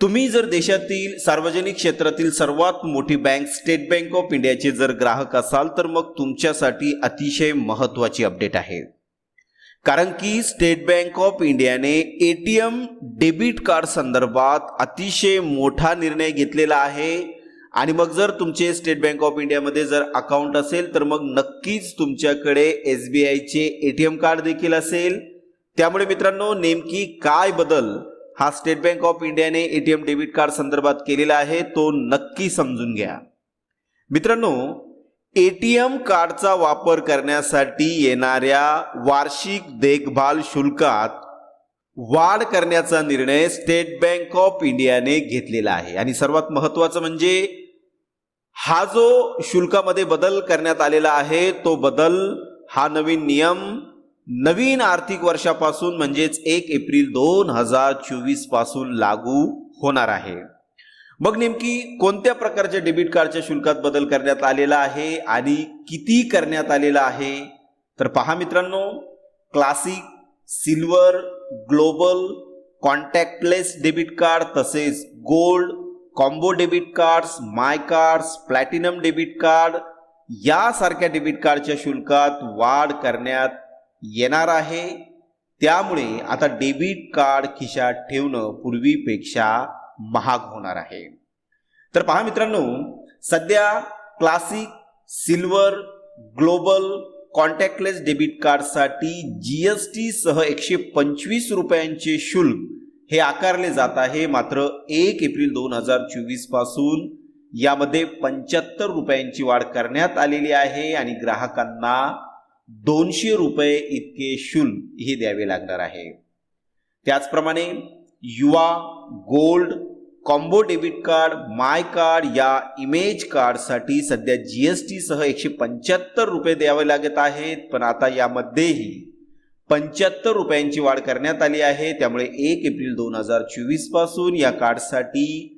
तुम्ही जर देशातील सार्वजनिक क्षेत्रातील सर्वात मोठी बँक स्टेट बँक ऑफ इंडियाचे जर ग्राहक असाल तर मग तुमच्यासाठी अतिशय महत्त्वाची अपडेट आहे. कारण की स्टेट बँक ऑफ इंडियाने A T M debit card संदर्भात अतिशय मोठा निर्णय घेतलेला आहे. आणि मग जर तुमचे स्टेट बँक ऑफ इंडियामध्ये जर अकाउंट असेल तर मग नक्कीच तुमच्याकडे एस बी आयचे ए टी एम कार्ड देखील असेल. त्यामुळे मित्रांनो नेमकी काय बदल हा स्टेट बँक ऑफ इंडियाने A T M debit card संदर्भात केलेला आहे तो नक्की समजून घ्या. मित्रांनो ए टी एम कार्डचा वापर करण्यासाठी येणाऱ्या वार्षिक देखभाल शुल्कात वाढ करण्याचा निर्णय स्टेट बँक ऑफ इंडियाने घेतलेला आहे. आणि सर्वात महत्वाचं म्हणजे हा जो शुल्कामध्ये बदल करण्यात आलेला आहे तो बदल हा नवीन नियम नवीन आर्थिक वर्षापासून म्हणजेच एक एप्रिल दोन हजार चोवीसपासून लागू होणार आहे. मग नेमकी कोणत्या प्रकारच्या डेबिट कार्डच्या शुल्कात बदल करण्यात आलेला आहे आणि किती करण्यात आलेला आहे? तर पहा मित्रांनो classic silver global contactless debit card तसेच gold combo debit cards my cards platinum debit card यासारख्या डेबिट कार्डच्या शुल्कात वाढ करण्यात येणार आहे. त्यामुळे आता डेबिट कार्ड खिशात ठेवणं पूर्वीपेक्षा महाग होणार आहे. तर पहा मित्रांनो सध्या classic silver global contactless debit कार्डसाठी जी एस टी सह एकशे पंचवीस रुपयांचे शुल्क हे आकारले जात आहे. मात्र एक एप्रिल दोन हजार चोवीसपासून यामध्ये पंच्याहत्तर रुपयांची वाढ करण्यात आलेली आहे आणि ग्राहकांना दोनशे रुपये इतके शुल्क हे द्यावे लागणार आहे. त्याचप्रमाणे Yuva gold combo debit card my card या इमेज कार्डसाठी सध्या जी एस टीसह एकशे पंच्याहत्तर रुपये द्यावे लागत आहेत. पण आता यामध्येही पंच्याहत्तर रुपयांची वाढ करण्यात आली आहे. त्यामुळे एक एप्रिल दोन हजार चोवीसपासून या कार्डसाठी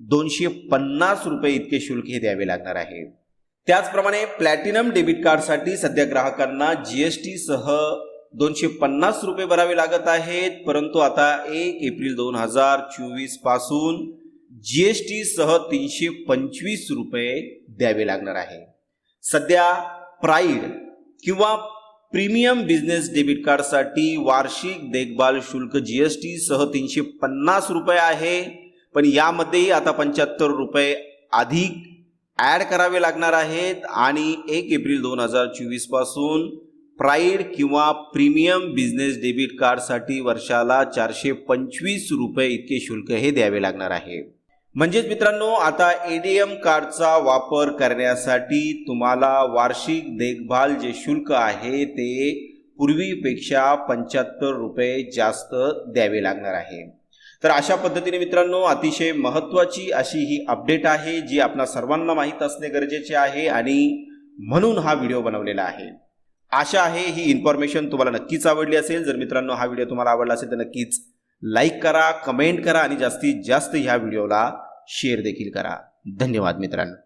दोनशे पन्नास रुपये इतके शुल्क हे द्यावे लागणार आहे. त्याचप्रमाणे प्लॅटिनम डेबिट कार्डसाठी सध्या ग्राहकांना जी एस सह दोनशे पन्नास रुपये भरावे लागत आहेत. परंतु आता एक एप्रिल दोन हजार चोवीसपासून जी एस सह तीनशे पंचवीस रुपये द्यावे लागणार आहे. सध्या प्राईड किंवा प्रीमियम बिझनेस डेबिट कार्डसाठी वार्षिक देखभाल शुल्क जी एस सह तीनशे पन्नास रुपये आहे. पण यामध्येही आता पंच्याहत्तर रुपये अधिक ॲड करावे लागणार आहेत आणि एक एप्रिल दोन हजार चोवीसपासून प्राईड किंवा प्रीमियम बिझनेस डेबिट कार्डसाठी वर्षाला चारशे पंचवीस रुपये इतके शुल्क हे द्यावे लागणार आहे. म्हणजेच मित्रांनो आता ए टी एम कार्डचा वापर करण्यासाठी तुम्हाला वार्षिक देखभाल जे शुल्क आहे ते पूर्वीपेक्षा पंच्याहत्तर रुपये जास्त द्यावे लागणार आहे. तर अशा पद्धतीने मित्रांनो अतिशय महत्त्वाची अशी ही अपडेट आहे जी आपणा सर्वांना माहीत असणे गरजेचे आहे आणि म्हणून हा व्हिडिओ बनवलेला आहे. आशा आहे ही इन्फॉर्मेशन तुम्हाला नक्कीच आवडली असेल. जर मित्रांनो हा व्हिडिओ तुम्हाला आवडला असेल तर नक्कीच लाईक करा कमेंट करा आणि जास्तीत जास्त ह्या व्हिडिओला शेअर देखील करा. धन्यवाद मित्रांनो.